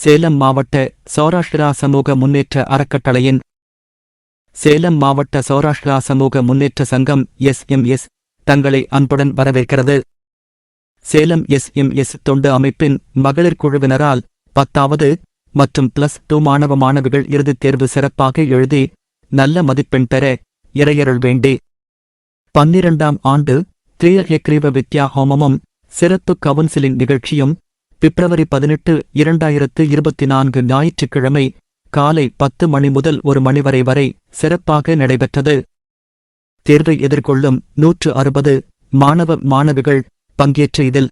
சேலம் மாவட்ட சௌராஷ்டிரா சமூக முன்னேற்ற அறக்கட்டளையின் சேலம் மாவட்ட சௌராஷ்டிரா சமூக முன்னேற்ற சங்கம் எஸ்எம்எஸ் தங்களை அன்புடன் வரவேற்கிறது. சேலம் எஸ்எம்எஸ் தொண்டு அமைப்பின் மகளிர் குழுவினரால் பத்தாவது மற்றும் பிளஸ் டூ மாணவ மாணவிகள் இறுதித் தேர்வு சிறப்பாக எழுதி நல்ல மதிப்பெண் பெற இறையருள் வேண்டி பன்னிரண்டாம் ஆண்டு திரியக்ரீவ வித்யா ஹோமமும் சிறப்பு கவுன்சிலிங் நிகழ்ச்சியும் பிப்ரவரி பதினெட்டு இரண்டாயிரத்து இருபத்தி நான்கு ஞாயிற்றுக்கிழமை காலை பத்து மணி முதல் ஒரு மணி வரை வரை சிறப்பாக நடைபெற்றது. தேர்வை எதிர்கொள்ளும் நூற்று அறுபது மாணவ மாணவிகள் பங்கேற்ற இதில்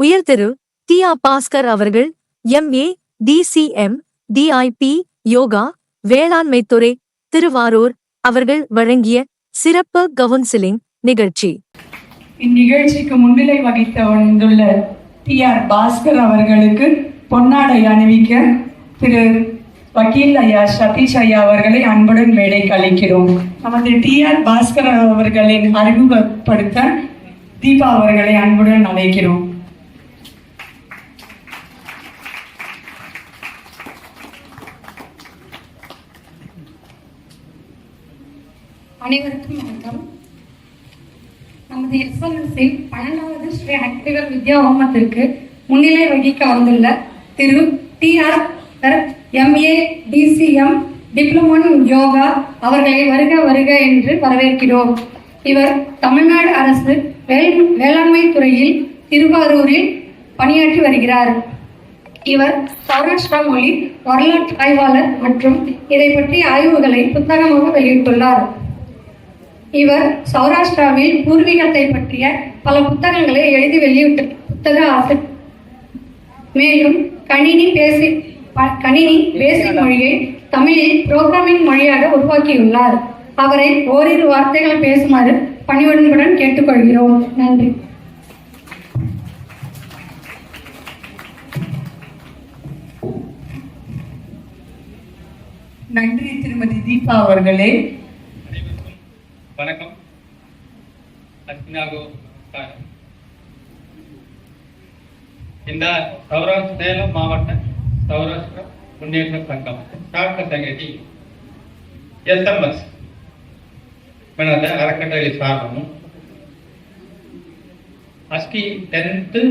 உயர்திரு டி ஆ பாஸ்கர் அவர்கள் எம்ஏ டிசிஎம் டிஐபி யோகா வேளாண்மைத்துறை திருவாரூர் அவர்கள் வழங்கிய சிறப்பு கவுன்சிலிங் நிகழ்ச்சி. இந்நிகழ்ச்சிக்கு முன்னிலை வகித்த வந்துள்ள டி ஆர் பாஸ்கர் அவர்களுக்கு பொன்னாடை அணிவிக்க திரு வக்கீல் ஐயா சதீஷ் ஐயா அவர்களை அன்புடன் மேடை கழிக்கிறோம் நமது டி ஆர் பாஸ்கர் அவர்களின் அறிமுகப்படுத்த தீபா அவர்களை அன்புடன் அழைக்கிறோம். அனைவருக்கும் வணக்கம். நமது எஸ்எல்எஸ்ஸின் பன்னெண்டாவது ஸ்ரீ அக்ரிவர் வித்யா ஹோமத்திற்கு முன்னிலை வகிக்க வந்துள்ள திரு T R MA DCM diploma Yoga அவர்களை வருக வருக என்று வரவேற்கிறோம். இவர் தமிழ்நாடு அரசு வேள் வேளாண்மை துறையில் திருவாரூரில் பணியாற்றி வருகிறார். இவர் சௌராஷ்டிரா மொழி வரலாற்று ஆய்வாளர் மற்றும் இதை பற்றிய ஆய்வுகளை புத்தகமாக வெளியிட்டுள்ளார். இவர் சௌராஷ்டிராவில் பூர்வீகத்தை பற்றிய பல புத்தகங்களை எழுதி வெளியிட்டு புத்தக ஆசிரியர் மேலும் கணினி பேசி கணினி பேசிக் மொழியை தமிழில் புரோகிராமிங் மொழியாக உருவாக்கியுள்ளார். அவரை ஓரிரு வார்த்தைகள் பேசுமாறு பணிவுடன் கேட்டுக்கொள்கிறோம். நன்றி. நன்றி திருமதி தீபா அவர்களே. வணக்கம் அஸ்மினாகோ இந்த சௌராஷ்டிர சேலம் மாவட்ட சௌராஷ்டிர முன்னேற்ற சங்கம் சார்ந்த சங்கதி எஸ்எம்எஸ் அறக்கட்டளை சார்பமும் అస్కి టెన్త్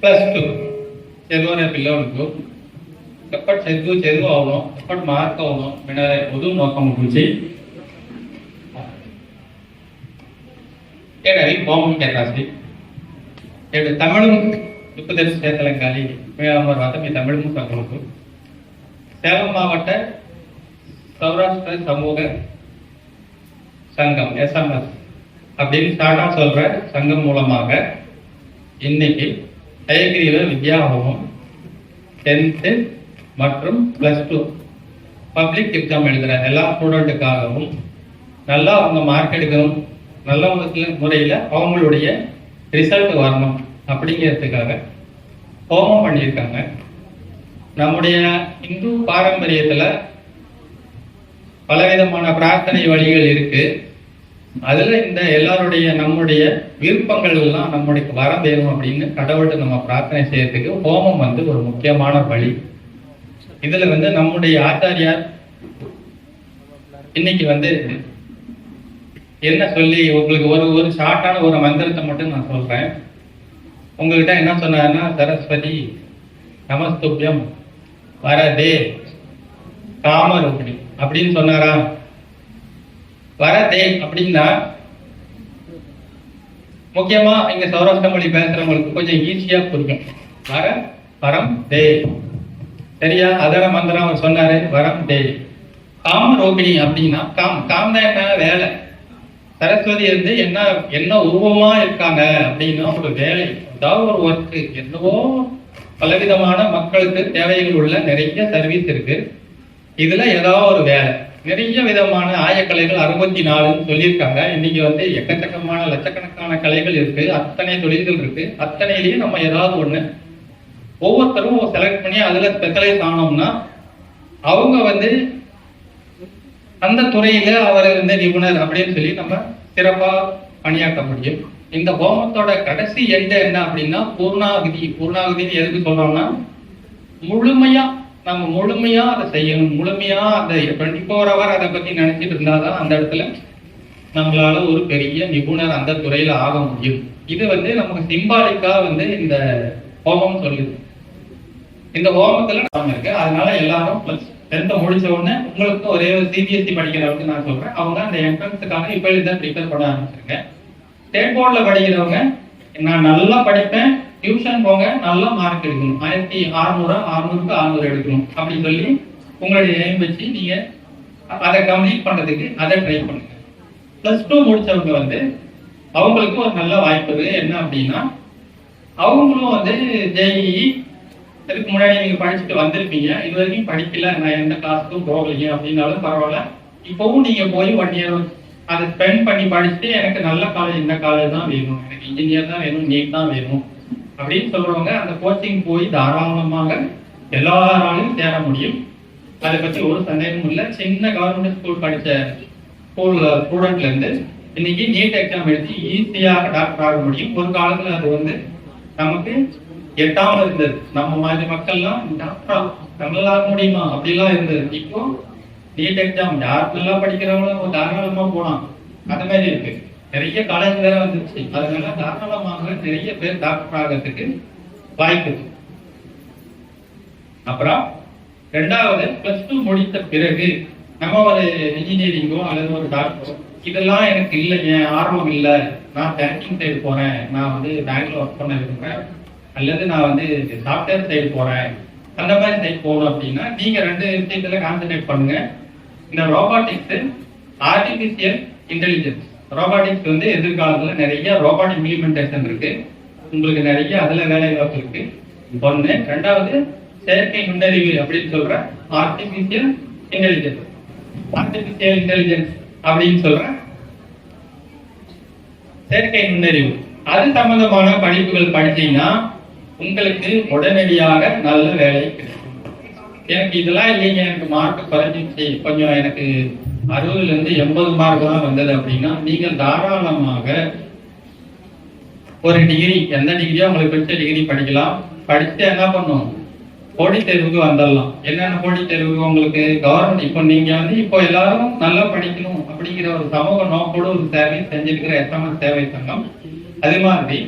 ప్లస్ టూ చదువు అనే పిల్లవాడికి ఎప్పటి చదువు చదువు అవును ఎప్పటి మార్క్ అవును మీద ఉదు నోకం గురించి ஏடவி கோமம் கேட்டாசி ஏடு தமிழும் దుక్కు తెలిసి చేతలంగాలి మేళామూరు రాత మీ తమిళము సంగమకు சேலம் மாவட்ட சௌராஷ்டிர சமூக சங்கம் எஸ்எம்எஸ் அப்படின்னு டாடா சொல்ற சங்கம் மூலமாக இன்னைக்கு ஹயகிரீவ வித்யாபவம் டென்த்து மற்றும் ப்ளஸ் டூ பப்ளிக் எக்ஸாம் எழுதுகிற எல்லா ஸ்டூடெண்ட்டுக்காகவும் நல்லா அவங்க மார்க் எடுக்கணும். நல்ல முறையில் அவங்களுடைய ரிசல்ட் வரணும் அப்படிங்கிறதுக்காக ஹோமம் பண்ணியிருக்காங்க. நம்முடைய இந்து பாரம்பரியத்தில் பலவிதமான பிரார்த்தனை வழிகள் இருக்கு. அதுல இந்த எல்லாருடைய நம்முடைய விருப்பங்கள் எல்லாம் நம்முடைய வரம் வேணும் அப்படின்னு கடவுள்கிட்ட நம்ம பிரார்த்தனை செய்யறதுக்கு ஹோமம் வந்து ஒரு முக்கியமான வழி. இதுல வந்து நம்முடைய ஆச்சாரியார் இன்னைக்கு வந்து என்ன சொல்லி உங்களுக்கு ஒரு ஒரு ஷார்ட்டான ஒரு மந்திரத்தை மட்டும் நான் சொல்றேன். உங்ககிட்ட என்ன சொன்னார்னா சரஸ்வதி நமஸ்துபியம் வரதே காமரூபிணி அப்படின்னு சொன்னாரா? வரதே அப்படின்னா முக்கியமா இங்க சௌராஷ்டிர மொழி பேசுறவங்களுக்கு கொஞ்சம் ஈஸியா புரியும். வர வரம் தே சரியா? அதர மந்திரம் அவர் சொன்னாரு வரம் தே காம ரோகிணி அப்படின்னா காம் காம் தான் என்ன? வேலை. சரஸ்வதி வந்து என்ன என்ன உருவமா இருக்காங்க அப்படின்னா ஒரு வேலை ஏதாவது ஒரு ஒர்க் என்னவோ பலவிதமான மக்களுக்கு தேவைகள் உள்ள நிறைய சர்வீஸ் இருக்கு. இதுல ஏதாவது ஒரு வேலை. நிறைய விதமான ஆயக்கலைகள் அறுபத்தி நாலுன்னு சொல்லியிருக்காங்க. இன்னைக்கு வந்து எக்கச்சக்கமான லட்சக்கணக்கான கலைகள் இருக்கு. அத்தனை தொழில்கள் இருக்கு. அத்தனையிலயும் நம்ம ஏதாவது ஒண்ணு ஒவ்வொருத்தரும் செலக்ட் பண்ணி அதுல ஸ்பெஷலைஸ் ஆனோம்னா அவங்க வந்து அந்த துறையில அவர் வந்து நிபுணர் அப்படின்னு சொல்லி நம்ம சிறப்பா பணியாற்ற முடியும். இந்த ஹோமத்தோட கடைசி எண்ட் என்ன அப்படின்னா பூர்ணாகுதி. பூர்ணாகுதின்னு எதுக்கு சொல்றோம்னா முழுமையா நம்ம முழுமையா அதை செய்யணும். முழுமையா அந்த டுவெண்ட்டி ஃபோர் ஹவர் அதை பத்தி நினைச்சிட்டு இருந்தாதான் அந்த இடத்துல நம்மளால ஒரு பெரிய நிபுணர் அந்த துறையில ஆக முடியும். இது வந்து நமக்கு சிம்பாலிக்கா வந்து இந்த ஹோமம் சொல்லுது. இந்த ஹோமத்துல நாம இருக்கு. அதனால எல்லாரும் பிளஸ் டென்த்தை முடிச்ச உடனே உங்களுக்கு ஒரே ஒரு சிபிஎஸ்சி படிக்கிறவங்க நான் சொல்றேன். அவங்க அந்த என்ட்ரன்ஸுக்காக இப்போ தான் ப்ரிப்பேர் பண்ண ஆரம்பிச்சிருக்கேன். ஸ்டேட் போர்டில் படிக்கிறவங்க நான் நல்லா படிப்பேன் டியூஷன் போங்க நல்லா மார்க் எடுக்கணும். ஆயிரத்தி அறுநூறு அறுநூறுக்கு அறுநூறு எடுக்கணும். அப்படின்னு சொல்லி உங்களுடைய எய்ம் வச்சு நீங்க அதை கம்ப்ளீட் பண்றதுக்கு அதை ட்ரை பண்ணுங்க. பிளஸ் டூ முடிச்சவங்க வந்து அவங்களுக்கு ஒரு நல்ல வாய்ப்பு என்ன அப்படின்னா அவங்களும் வந்து ஜேஇஇ இதுக்கு முன்னாடி நீங்க படிச்சுட்டு வந்திருப்பீங்க. இது வரைக்கும் படிக்கல. நான் எந்த கிளாஸ்க்கும் போகலையே அப்படின்னாலும் பரவாயில்ல. இப்பவும் நீங்க போய் ஒன் இயர் அதை ஸ்பெண்ட் பண்ணி படிச்சுட்டு எனக்கு நல்ல காலேஜ் இந்த காலேஜ் தான் வேணும். எனக்கு இன்ஜினியர் தான் வேணும் நீட் தான் வேணும் அப்படின்னு சொல்றவங்க அந்த கோச்சிங் போய் தாராளமாக எல்லாராலையும் சேர முடியும். அதை பத்தி ஒரு சந்தேகமும் இல்லை. சின்ன கவர்மெண்ட் ஸ்கூல் படிச்ச ஸ்கூல் ஸ்டூடெண்ட்ல இருந்து இன்னைக்கு நீட் எக்ஸாம் எழுதி ஈஸியாக டாக்டர் ஆக முடியும். ஒரு காலத்தில் அது வந்து நமக்கு எட்டாம இருந்தது. நம்ம மாதிரி மக்கள்லாம் டாக்டரா நம்மளால முடியுமா? அப்படிலாம் இருந்தது. இப்போ நீட் எக்ஸாம் யார் நல்லா படிக்கிறவங்களும் தாராளமா போலாம். அந்த மாதிரி இருக்கு. நிறைய காலேஜ் வேற வந்துச்சு அதனால தாராளமாக நிறைய பேர் டாக்டர் ஆகிறதுக்கு வாய்ப்பு அப்புறம் ரெண்டாவது பிளஸ் டூ முடித்த பிறகு நம்ம ஒரு இன்ஜினியரிங்கோ அல்லது ஒரு டாக்டரோ இதெல்லாம் எனக்கு இல்லைங்க ஆர்வம் இல்லை. நான் பேங்கிங் சைடு போறேன். நான் வந்து பேங்க்ல ஒர்க் பண்ண விரும்புறேன். அல்லது நான் வந்து சாஃப்ட்வேர் சைடு போறேன். அந்த மாதிரி சைடு போகணும் அப்படின்னா நீங்க ரெண்டு விஷயத்துல கான்சென்ட்ரேட் பண்ணுங்க. இந்த ரோபாட்டிக்ஸ் ஆர்டிபிஷியல் இன்டெலிஜென்ஸ் ரோபாட்டிக்ஸ் வந்து எதிர்காலத்துல நிறைய ரோபாட் இம்ப்ளிமெண்டேஷன் இருக்கு. உங்களுக்கு நிறைய அதுல வேலை வாய்ப்பு இருக்கு. ஒண்ணு. ரெண்டாவது செயற்கை நுண்ணறிவு அப்படின்னு சொல்ற ஆர்டிபிஷியல் இன்டெலிஜென்ஸ் ஆர்டிபிஷியல் இன்டெலிஜென்ஸ் அப்படின்னு சொல்ற செயற்கை நுண்ணறிவு. அது சம்பந்தமான படிப்புகள் படிச்சீங்கன்னா உங்களுக்கு உடனடியாக நல்ல வேலை கிடைக்கும். எனக்கு இதெல்லாம் இல்லைங்க. எனக்கு மார்க் குறைஞ்சிச்சு கொஞ்சம் எனக்கு அறுபதுல இருந்து எண்பது மார்க் தான் வந்தது அப்படின்னா நீங்கள் தாராளமாக ஒரு டிகிரி எந்த டிகிரியோ உங்களுக்கு பிடிச்ச டிகிரி படிக்கலாம். படிச்சுட்டு என்ன பண்ணும்? போடி தேர்வுக்கு வந்துடலாம். என்னென்ன போட்டித் தேர்வுக்கு உங்களுக்கு கவர்மெண்ட் இப்போ நீங்க வந்து இப்போ எல்லாரும் நல்லா படிக்கணும் அப்படிங்கிற ஒரு சமூக நோக்கோட ஒரு சேவை செஞ்சிருக்கிற எஸ்எம்எஸ் சேவை சங்கம். அது மாதிரி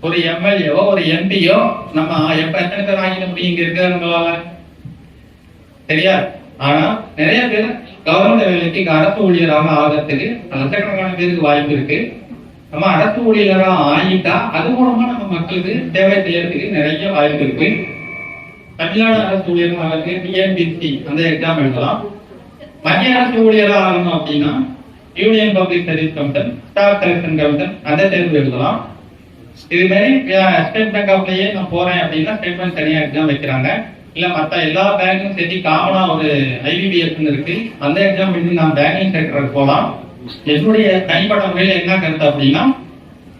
ஒரு எம்எல்ஏவோ ஒரு எம்பியோ நம்ம எப்ப எத்தனை பேர் ஆகிட முடியும் இங்க இருக்கிறவங்களால சரியா? ஆனா நிறைய பேர் கவர்மெண்ட் வேலைக்கு அரசு ஊழியராக ஆகிறதுக்கு லட்சக்கணக்கான பேருக்கு வாய்ப்பு இருக்கு. நம்ம அரசு ஊழியராக ஆகிட்டா அது மூலமா நம்ம மக்களுக்கு சேவை செய்யறதுக்கு நிறைய வாய்ப்பு இருக்கு. தமிழ்நாடு அரசு ஊழியராக டிஎன்பிசி அந்த எக்ஸாம் எழுதலாம். மத்திய அரசு ஊழியராக ஆகணும் அப்படின்னா union public service commission staff selection commission அந்த தேர்வு எழுதலாம். இது மாதிரி ஸ்டேட் பேங்க் ஆஃப்லயே நான் போறேன் அப்படின்னா ஸ்டேட் பேங்க் தனியா எக்ஸாம் வைக்கிறாங்க. இல்ல மத்த எல்லா பேங்க்கும் சேர்த்து காமனா ஒரு ஐபிபிஎஸ் இருக்கு. அந்த எக்ஸாம் எழுதி நான் பேங்கிங் செக்டருக்கு போலாம். என்னுடைய தனிப்பட்ட முறையில் என்ன கருத்து அப்படின்னா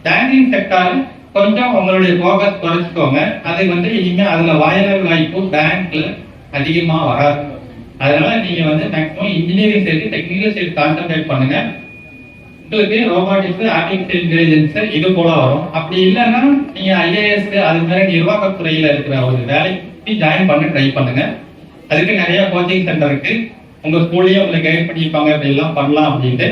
பேங்கிங் செக்டார் கொஞ்சம் உங்களுடைய ஃபோக்கஸ் குறைச்சிக்கோங்க. அது வந்து இனிமே அதுல வாயிலர் வாய்ப்பு பேங்க்ல அதிகமா வராது. அதனால நீங்க வந்து maximum engineering side technical side concentrate பண்ணுங்க. உங்களுக்கு ரோபோட்டிக்ஸ் ஆர்டிபிஷியல் இன்டெலிஜென்ஸ் இது போல வரும். அப்படி இல்லைன்னா நீங்க ஐஏஎஸ் அது மாதிரி நிர்வாகத்துறையில இருக்கிற ஒரு வேலைக்கு ஜாயின் பண்ண ட்ரை பண்ணுங்க. அதுக்கு நிறைய கோச்சிங் சென்டர் இருக்கு. உங்க ஸ்கூல்லயே உங்களை கைட் பண்ணியிருப்பாங்க இப்படி எல்லாம் பண்ணலாம் அப்படின்ட்டு.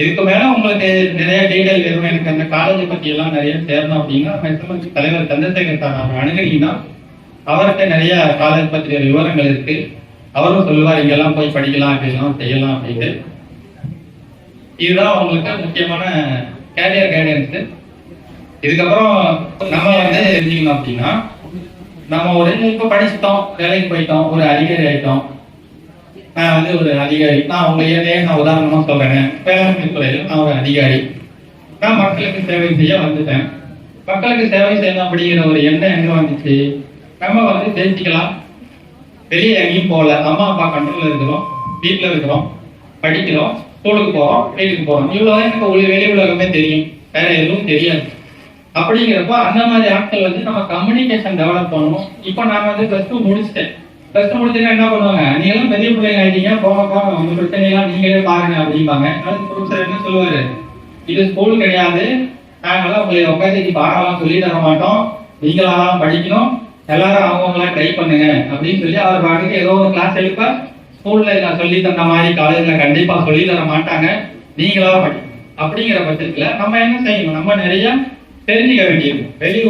இதுக்கு மேல உங்களுக்கு நிறைய டீடைல் வேணும் எனக்கு அந்த காலேஜ் பத்தி எல்லாம் நிறைய சேரணும் அப்படின்னா மேக்ஸிமம் தலைவர் சந்திரசேகர் சார் அவர் அணுகுனீங்கன்னா அவர்கிட்ட நிறைய காலேஜ் பற்றிய விவரங்கள் இருக்கு. அவரும் சொல்லுவார் இங்கெல்லாம் போய் படிக்கலாம் அப்படின்லாம் செய்யலாம் அப்படின்ட்டு. இதுதான் உங்களுக்கு முக்கியமான கேரியர் கைடன்ஸ் இதுக்கப்புறம் நம்ம வந்து தெரிஞ்சுக்கணும் அப்படின்னா நம்ம ஒரு இப்போ படிச்சுட்டோம் வேலைக்கு போயிட்டோம் ஒரு அதிகாரி ஆயிட்டோம். நான் வந்து ஒரு அதிகாரி. நான் உங்க ஏரியா நான் உதாரணமா சொல்றேன். வேளாண்மை துறையில் நான் ஒரு அதிகாரி. நான் மக்களுக்கு சேவை செய்ய வந்துட்டேன். மக்களுக்கு சேவை செய்யணும் அப்படிங்கிற ஒரு எண்ணம் எங்க வந்துச்சு? நம்ம வந்து தெரிஞ்சுக்கலாம் வெளியே எங்கேயும் போகல. அம்மா அப்பா கண்ட்ரோல்ல இருக்கிறோம் வீட்டில் இருக்கிறோம் படிக்கிறோம். ஸ்கூலுக்கு போறோம் வீட்டுக்கு போறோம் இவ்வளவுதான் இப்போ உள்ள வெளி உலகமே தெரியும். வேற எதுவும் தெரியாது. அப்படிங்கிறப்ப அந்த மாதிரி ஆட்கள் வந்து நம்ம கம்யூனிகேஷன் டெவலப் பண்ணணும். இப்போ நான் வந்து பிளஸ் டூ முடிச்சிட்டேன். பிளஸ் டூ முடிச்சுன்னா என்ன பண்ணுவாங்க? நீங்க எல்லாம் பெரிய பிள்ளைங்க ஆயிட்டீங்க. போக போக உங்க பிரச்சனையெல்லாம் நீங்களே பாருங்க அப்படிம்பாங்க. அதுக்கு ப்ரொஃபசர் என்ன சொல்லுவாரு? இது ஸ்கூல் கிடையாது. நாங்களாம் உங்களை உட்காந்து பாடலாம் சொல்லி தர மாட்டோம். நீங்களாலாம் படிக்கணும். எல்லாரும் அவங்கவுங்களாம் ட்ரை பண்ணுங்க அப்படின்னு சொல்லி அவர் பாட்டுக்கு ஏதோ ஒரு கிளாஸ் எடுப்பா ஸ்கூல்ல நான் சொல்லி தந்த மாதிரி காலேஜ்ல கண்டிப்பா சொல்லி தர மாட்டாங்க. நீங்களா படிக்கணும் அப்படிங்கிற பட்சத்துல நம்ம என்ன செய்யணும்? நம்ம நிறைய தெரிஞ்சுக்க வேண்டியது. வெளி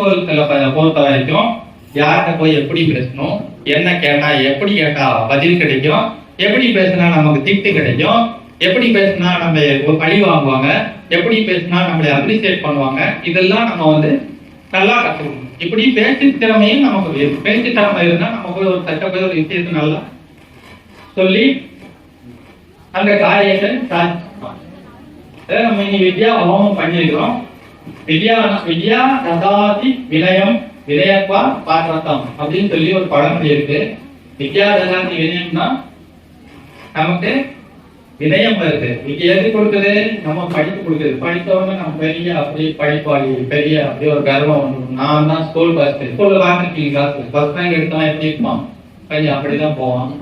பொறுத்த வரைக்கும் யார்கிட்ட போய் எப்படி பேசணும்? என்ன கேட்டா எப்படி கேட்டா பதில் கிடைக்கும்? எப்படி பேசினா நமக்கு திட்டு கிடைக்கும்? எப்படி பேசினா நம்ம பழி வாங்குவாங்க? எப்படி பேசினா நம்மளை அப்ரிசியேட் பண்ணுவாங்க? இதெல்லாம் நம்ம வந்து நல்லா கற்றுக்கணும் இப்படி பேச்சு திறமையும் நமக்கு பேச்சு திறமை இருந்தா நமக்கு ஒரு தட்ட ஒரு விஷயத்தை நல்லா சொல்லி அந்த காரியத்தை சாதிச்சுக்கலாம் நம்ம இனி வித்யா ஹோமம் பண்ணியிருக்கிறோம். வித்யா வித்யா ததாதி வினயம் வினயப்பா பாத்திரத்தம் அப்படின்னு சொல்லி ஒரு படம் இருக்கு. வித்யா ததாதி வினயம்னா நமக்கு வினயம் வருது. இது எது கொடுக்குது? நம்ம படிப்பு கொடுக்குது. படித்தவங்க நம்ம பெரிய அப்படி படிப்பாளி பெரிய அப்படி ஒரு கர்வம் நான் தான் ஸ்கூல் பஸ் ஸ்கூல்ல வாங்கிருக்கீங்க கிளாஸ் ஃபர்ஸ்ட் ரேங்க் எடுத்தான் எப்படி இருப்பான் பையன் அப்படிதான் போவான்.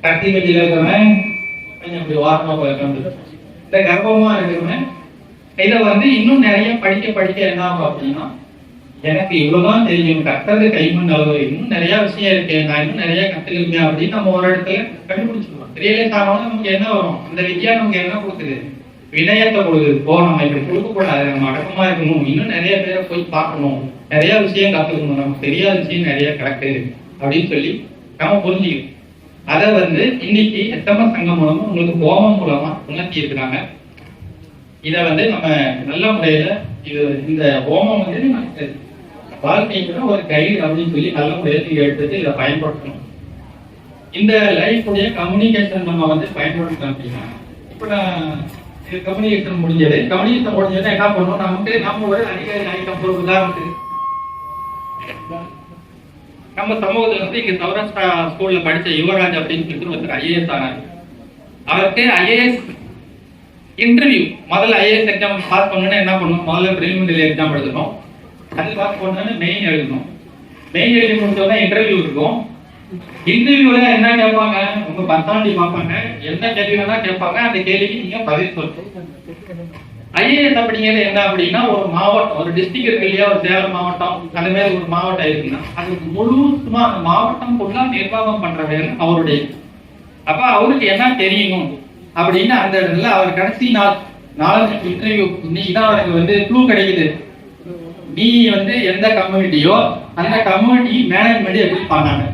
கட்டி வெளியில இருக்கிறவன் கொஞ்சம் அப்படி ஓரமா போய் இந்த கர்ப்பமா இருக்கிறவன் இதை வந்து இன்னும் நிறைய படிக்க படிக்க என்ன ஆகும் அப்படின்னா எனக்கு இவ்வளவுதான் தெரியும். கத்துறது கைமண் அளவு இன்னும் நிறைய விஷயம் இருக்கு நான் இன்னும் நிறைய கத்துக்கிறேன் அப்படின்னு நம்ம ஒரு இடத்துல கண்டுபிடிச்சிருவோம். ரியலைஸ் ஆனவங்க நமக்கு என்ன வரும்? அந்த வித்யா நமக்கு என்ன கொடுக்குது? வினயத்தை கொடுக்குது. போ நம்ம இப்படி கொடுக்க கூடாது நம்ம அடக்கமா இருக்கணும். இன்னும் நிறைய பேரை போய் பார்க்கணும். நிறைய விஷயம் கத்துக்கணும். நமக்கு தெரியாத விஷயம் நிறைய கிடக்கு அப்படின்னு சொல்லி நம்ம புரிஞ்சுக்கணும். அதை வந்து இன்னைக்கு எஸ்எம்எஸ் சங்கம் மூலமா உங்களுக்கு கோபம் மூலமா உணர்த்தி இருக்கிறாங்க இதை வந்து நம்ம நல்ல முறையில இது இந்த ஹோமம் வந்து நமக்கு வாழ்க்கைக்கு ஒரு கைடு அப்படின்னு சொல்லி நல்ல முறையில நீங்க எடுத்துட்டு இதை பயன்படுத்தணும். இந்த லைஃப் உடைய கம்யூனிகேஷன் நம்ம வந்து பயன்படுத்தணும் அப்படின்னா இப்ப நான் இது கம்யூனிகேஷன் முடிஞ்சது. கம்யூனிகேஷன் முடிஞ்சது என்ன பண்ணுவோம்? நமக்கு நம்ம ஒரு அதிகாரி ஆகிட்டோம் ஒரு உதாரணத்துக்கு நம்ம சமூகத்துல வந்து இங்க சௌராஷ்டிரா ஸ்கூல்ல படிச்ச யுவராஜ் அப்படின்னு சொல்லிட்டு ஒருத்தர் ஐஏஎஸ் ஆனார். அவருக்கு ஐஏஎஸ் இன்டர்வியூ முதல்ல ஐஏஎஸ் எக்ஸாம் பாஸ் பண்ணணும்னா என்ன பண்ணணும் முதல்ல பிரிலிமினரி எக்ஸாம் எழுதணும் அது பாஸ் பண்ணணும்னா மெயின் எழுதணும் மெயின் எழுதி முடிச்சோம்னா இன்டர்வியூ இருக்கும். இன்டர்வியூல என்ன கேட்பாங்க? உங்க பர்சனாலிட்டி பார்ப்பாங்க. என்ன கேள்வி வேணா கேட்பாங்க? அந்த கேள்விக்கு நீங்க பதில் சொல்லணும். ஐஏஎஸ் அப்படிங்கிறது என்ன அப்படின்னா ஒரு மாவட்டம் ஒரு டிஸ்ட்ரிக்ட் இருக்கு இல்லையா ஒரு சேலம் மாவட்டம் அந்த மாதிரி ஒரு மாவட்டம் இருக்குன்னா அது முழுசுமா அந்த மாவட்டம் ஃபுல்லா நிர்வாகம் பண்ற வேலை அவருடைய. அப்ப அவருக்கு என்ன தெரியணும் அப்படின்னு அந்த இடத்துல அவர் கடைசி நாள் நாலஞ்சு இன்டர்வியூ இன்னைக்கு தான் அவருக்கு வந்து க்ளூ கிடைக்குது. நீ வந்து எந்த கம்யூனிட்டியோ அந்த கம்யூனிட்டி மேனேஜ்மெண்ட் எப்படி பண்ணாங்க.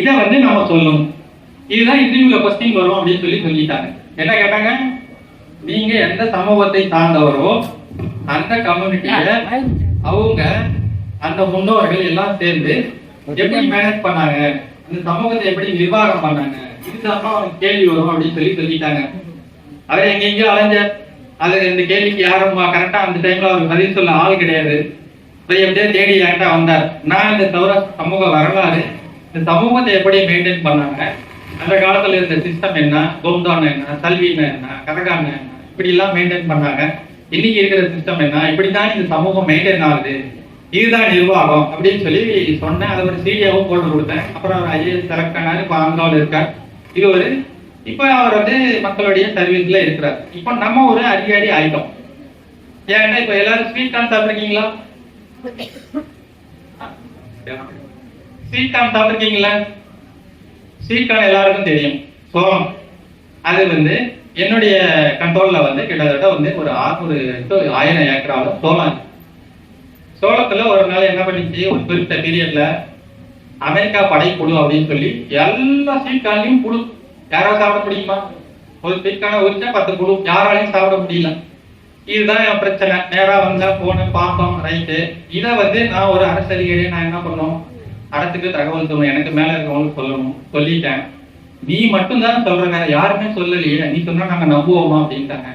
இதை வந்து நம்ம சொல்லணும். இதுதான் இன்டர்வியூல கொஸ்டின் வரும் அப்படின்னு சொல்லி சொல்லிட்டாங்க. என்ன கேட்டாங்க? நீங்க எந்த சமூகத்தை சார்ந்தவரோ அந்த கம்யூனிட்டியில அவங்க அந்த முன்னோர்கள் எல்லாம் சேர்ந்து எப்படி மேனேஜ் பண்ணாங்க? அந்த சமூகத்தை எப்படி நிர்வாகம் பண்ணாங்க? அவனுக்கு கேள்வி வரும் அப்படின்னு சொல்லி சொல்லிட்டாங்க. அவர் எங்கெங்கயோ அலைஞ்சார் அது இந்த கேள்விக்கு யாரும் கரெக்டா அந்த டைம்ல அவர் பதில் சொல்ல ஆள் கிடையாது. எப்படியோ தேடி என்கிட்ட வந்தார். நான் இந்த சௌர சமூக வரலாறு இந்த சமூகத்தை எப்படி மெயின்டைன் பண்ணாங்க? அந்த காலத்துல இருந்த சிஸ்டம் என்ன? கோம்தான் என்ன? சல்வினா என்ன? கரகான என்ன? இப்படி எல்லாம் மெயின்டைன் பண்ணாங்க. இன்னைக்கு இருக்கிற சிஸ்டம் என்ன? இப்படிதான் இந்த சமூகம் மெயின்டைன் ஆகுது. இதுதான் நிர்வாகம் அப்படின்னு சொல்லி சொன்னேன். அதை ஒரு சீடியாவும் போட்டு கொடுத்தேன். அப்புறம் அவர் ஐஏஎஸ் செலக்ட் ஆனாரு இப்போ ஆந்திராவில் இருக்கார். இது ஒரு இப்ப அவர் வந்து மக்களுடைய சர்வீஸ்ல இருக்கிறார். இப்ப நம்ம ஒரு அதிகாரி ஆயிட்டோம். ஏன்னா இப்ப எல்லாரும் ஸ்வீட் கார்ன் சாப்பிட்டுருக்கீங்களா? ஸ்வீட் கார்ன் சாப்பிட்டுருக்கீங்களா? ஸ்வீட் எல்லாருக்கும் தெரியும். சோளம் அது வந்து என்னுடைய கண்ட்ரோல்ல வந்து கிட்டத்தட்ட வந்து ஒரு ஆறுநூறு ஆயிரம் ஏக்கராவில் சோளம் சோளத்துல ஒரு நாள் என்ன பண்ணிச்சு? ஒரு குறிப்பிட்ட பீரியட்ல அமெரிக்கா படைக்குழு அப்படின்னு சொல்லி எல்லா ஸ்வீட் கார்னையும் புழு யாராவது சாப்பிட முடியுமா? ஒரு ஸ்வீட் உரிச்சா பத்து புழு யாராலையும் சாப்பிட முடியல. இதுதான் என் பிரச்சனை. நேரா வந்தா போனேன் பார்த்தோம் ரைட்டு இதை வந்து நான் ஒரு அரசு அதிகாரியை நான் என்ன பண்ணோம்? அரசுக்கு தகவல் சொல்லணும் எனக்கு மேல இருக்கவங்களுக்கு சொல்லணும். சொல்லிட்டேன். நீ மட்டும் தான் சொல்ற வேற யாருமே சொல்லலையே. நீ சொன்னா நாங்க நம்புவோமா அப்படின்ட்டாங்க.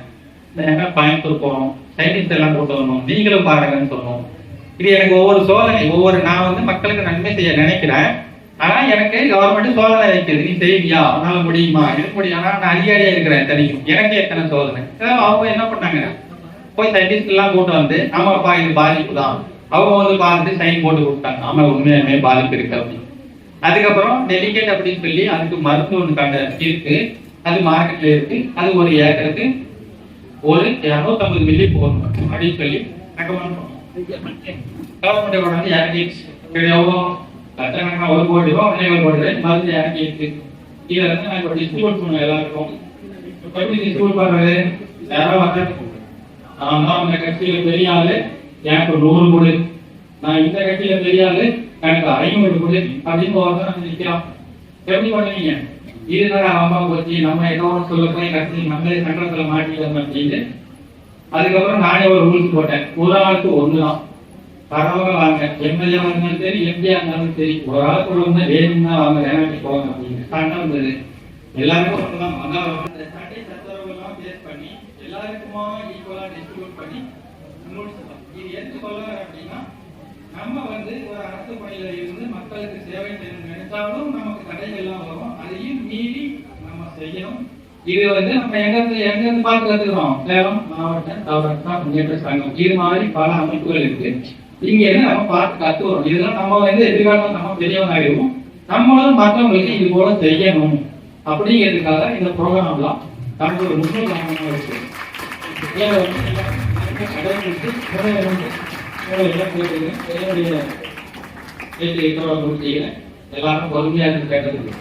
நேரா கோயம்புத்தூர் போறோம். சயின்டிஸ்ட் எல்லாம் கூட்டு வரணும். நீங்களும் பாருங்கன்னு சொன்னோம். இது எனக்கு ஒவ்வொரு சோதனை ஒவ்வொரு நான் வந்து மக்களுக்கு நன்மை செய்ய நினைக்கிறேன். ஆனா எனக்கு கவர்மெண்ட் சோதனை வைக்கிறது நீ செய்வியா? உன்னால முடியுமா? எனக்கு முடியும்? ஆனா நான் அதிகாரியா இருக்கிறேன் தெரியும். எனக்கு எத்தனை சோதனை. அவங்க என்ன பண்ணாங்க? போய் சயின்டிஸ்ட் எல்லாம் கூட்டு வந்து ஆமாப்பா இது பாதிப்பு தான் அவங்க வந்து பார்த்து சைன் போட்டு கொடுத்தாங்க. ஆமா உண்மையாலுமே பாதிப்பு இருக்கு அப்படின்னு. அதுக்கப்புறம் டெலிகேட் அப்படின்னு சொல்லி அதுக்கு மருந்து ஒன்று கண்ட இருக்கு. அது மார்க்கெட்ல இருக்கு. அது ஒரு ஏக்கருக்கு ஒரு இரநூத்தம்பது மில்லி போடணும் அப்படின்னு சொல்லி ரெக்கமெண்ட் கவர்மெண்ட் வந்து இறங்கிடுச்சு எவ்வளோ லட்சக்கணக்கான ஒரு கோடி ரூபா ஒன்றே கோடி ரூபாய் மருந்து இறங்கி இருக்கு இதுல இருந்து நான் இப்போ டிஸ்ட்ரிபியூட் பண்ணுவோம் எல்லாருக்கும். எப்படி டிஸ்ட்ரிபியூட் பண்ணுறது யாரோ வந்து நான் தான் அந்த கட்சியில் பெரிய ஆளு. எனக்கு நூறு கொடு நான் இந்த கட்சியில தெரியாது எனக்கு ஐநூறு கொடு அப்படின்னு ஒரு தான் எப்படி பண்ணுவீங்க இதுதான் அம்மா போச்சு நம்ம ஏதோ ஒன்று சொல்ல போய் கட்சி நம்மளே சங்கடத்துல மாட்டிக்கணும் அப்படின்னு அதுக்கப்புறம் நானே ஒரு ரூல்ஸ் போட்டேன் ஒரு ஆளுக்கு ஒண்ணுதான் பரவாயில்ல வாங்க எம்எல்ஏ இருந்தாலும் சரி எம்பியா இருந்தாலும் சரி ஒரு ஆளுக்கு ஒரு வந்து வேணும்னா வாங்க வேணாட்டி போவாங்க அப்படின்னு சண்டை இருந்தது எல்லாருக்கும் ஒண்ணுதான் அதான் சட்டை சண்டை எல்லாம் பேஸ் பண்ணி எல்லாருக்குமா ஈக்குவலா டிஸ்ட்ரிபியூட் பண்ணி முடிச்சிடலாம் இது எதுக்கு சொல்ல அப்படின்னா நம்ம வந்து ஒரு அரசு பணியில இருந்து மக்களுக்கு சேவை செய்யணும் நினைச்சாலும் நமக்கு தடைகள் எல்லாம் வரும். அதையும் மீறி நம்ம செய்யணும். இது வந்து நம்ம எங்க இருந்து எங்க இருந்து பார்த்து கத்துக்கிறோம்? சேலம் மாவட்டம் தவறா முன்னேற்ற சங்கம். இது மாதிரி பல அமைப்புகள் இருக்கு. இங்க இருந்து நம்ம பார்த்து கத்துக்கிறோம். இதெல்லாம் நம்ம வந்து எதிர்காலம் நம்ம பெரியவங்க ஆகிடுவோம் நம்மளும் மற்றவங்களுக்கு இது போல செய்யணும். அப்படிங்கிறதுக்காக இந்த ப்ரோக்ராம்லாம் நமக்கு ஒரு முக்கிய காரணமாக இருக்கு. உங்களை என்னுடைய எல்லாரும் பொறுமையாக இருந்து கேட்டதுக்கு.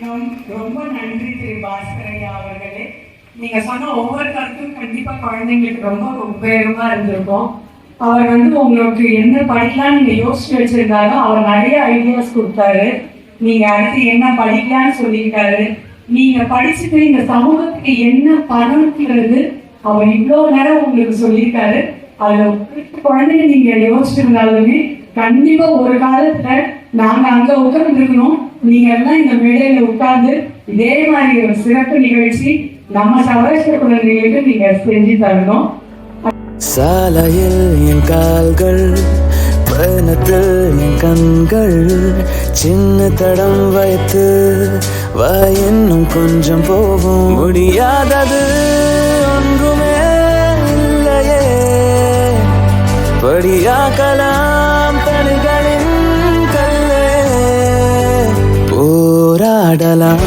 ரொம்ப- ரொம்ப நன்றி திரு பாஸ்கர் ஐயா அவர்களே. நீங்க சொன்ன ஒவ்வொரு கருத்தும் கண்டிப்பா குழந்தைங்களுக்கு ரொம்ப உபயோகமா இருந்திருக்கும். அவர் வந்து உங்களுக்கு என்ன படிக்கலாம் நீங்க யோசிச்சு வச்சிருந்தாலும் அவர் நிறைய ஐடியாஸ் கொடுத்தாரு. நீங்க அடுத்து என்ன படிக்கலாம்னு சொல்லியிருக்காரு. நீங்க படிச்சுட்டு இந்த சமூகத்துக்கு என்ன பண்ணணுங்கிறது அவர் இவ்வளவு நேரம் உங்களுக்கு சொல்லியிருக்காரு. அதுல குழந்தைய நீங்க யோசிச்சிருந்தாலுமே கண்டிப்பா ஒரு காலத்துல நாங்க அங்க உட்கார்ந்துருக்கணும் நீங்க எல்லாம் இந்த மேடையில உட்கார்ந்து இதே மாதிரி ஒரு சிறப்பு நிகழ்ச்சி நம்ம சவரேஸ்வர குழந்தைகளுக்கு நீங்க செஞ்சு தரணும். சாலையில் என் கால்கள் பயணத்தில் என் கண்கள் சின்ன தடம் வைத்து வா இன்னும் கொஞ்சம் போகும். முடியாதது. படியாக்கலாம் கண்களின் கல்லே போராடலாம்.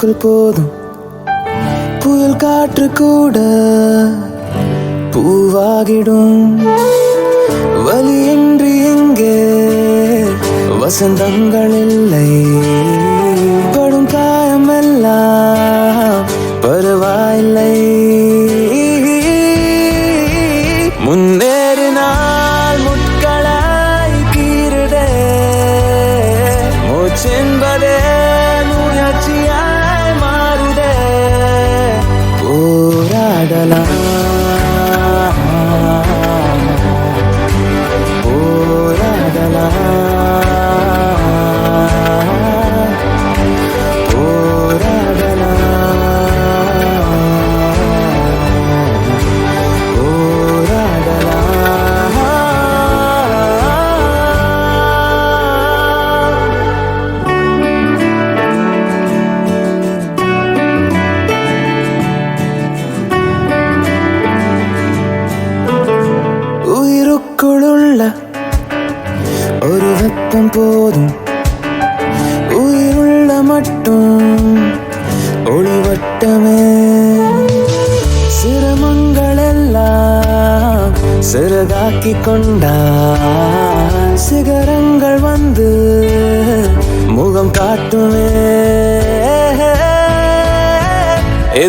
நெஞ்சுக்குள் போதும். புயல் காற்று கூட பூவாகிடும். வலியின்றி இங்கே வசந்தங்கள் இல்லை. படும் காயமெல்லாம்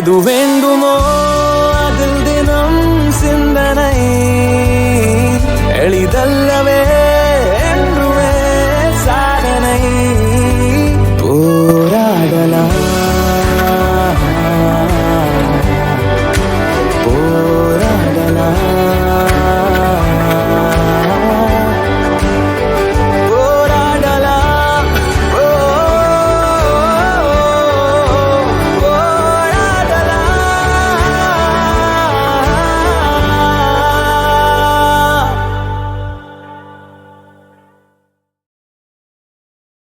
doer.